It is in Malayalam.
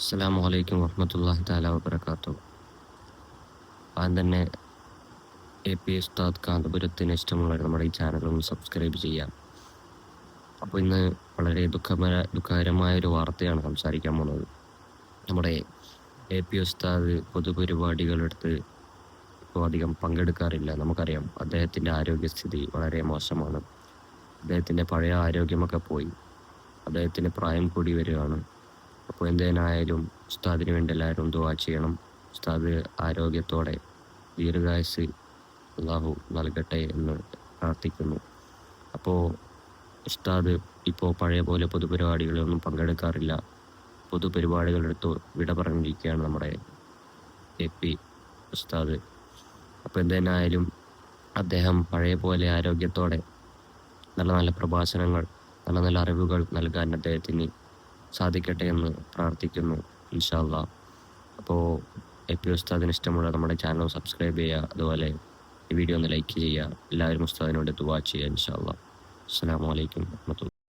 അസ്സാം വലൈക്കും വർഹമത്തല്ലാഹി താല വബർക്കാത്തു ആദ്യം തന്നെ എ പി ഉസ്താദ് കാന്തപുരത്തിന് ഇഷ്ടമുള്ളവർ നമ്മുടെ ഈ ചാനൽ ഒന്ന് സബ്സ്ക്രൈബ് ചെയ്യാം. അപ്പോൾ ഇന്ന് വളരെ ദുഃഖമര ദുഃഖകരമായ ഒരു വാർത്തയാണ് സംസാരിക്കാൻ പോകുന്നത്. നമ്മുടെ എ പി ഉസ്താദ് പൊതുപരിപാടികളെടുത്ത് ഇപ്പോൾ അധികം പങ്കെടുക്കാറില്ല. നമുക്കറിയാം അദ്ദേഹത്തിന്റെ ആരോഗ്യസ്ഥിതി വളരെ മോശമാണ്. അദ്ദേഹത്തിന്റെ പഴയ ആരോഗ്യമൊക്കെ പോയി. അദ്ദേഹത്തിന് പ്രായം കൂടി വരികയാണ്. അപ്പോൾ എന്തേനായാലും ഉസ്താദിന് വേണ്ടി എല്ലാവരും ദുവാ ചെയ്യണം. ഉസ്താദ് ആരോഗ്യത്തോടെ ദീർഘായുസ് അള്ളാഹു നൽകട്ടെ എന്ന് പ്രാർത്ഥിക്കുന്നു. അപ്പോൾ ഉസ്താദ് ഇപ്പോൾ പഴയ പോലെ പൊതുപരിപാടികളിലൊന്നും പങ്കെടുക്കാറില്ല. പൊതുപരിപാടികളെടുത്ത് വിട പറഞ്ഞിരിക്കുകയാണ് നമ്മുടെ എ പി ഉസ്താദ്. അപ്പോൾ എന്തിനായാലും അദ്ദേഹം പഴയ പോലെ ആരോഗ്യത്തോടെ നല്ല നല്ല പ്രഭാഷണങ്ങൾ നല്ല നല്ല അറിവുകൾ നൽകാൻ അദ്ദേഹത്തിന് സാധിക്കട്ടെ എന്ന് പ്രാർത്ഥിക്കുന്നു ഇൻഷാല്ല അപ്പോൾ എ പി ഉസ്താദിന് ഇഷ്ടമുള്ള നമ്മുടെ ചാനൽ സബ്സ്ക്രൈബ് ചെയ്യുക അതുപോലെ ഈ വീഡിയോ ഒന്ന് ലൈക്ക് ചെയ്യുക. എല്ലാവരും ഉസ്താദിനോട് ദുവാ ചെയ്യുക ഇൻഷാല്ല അസ്സാം വലൈക്കും വാഹമത്തുള്ള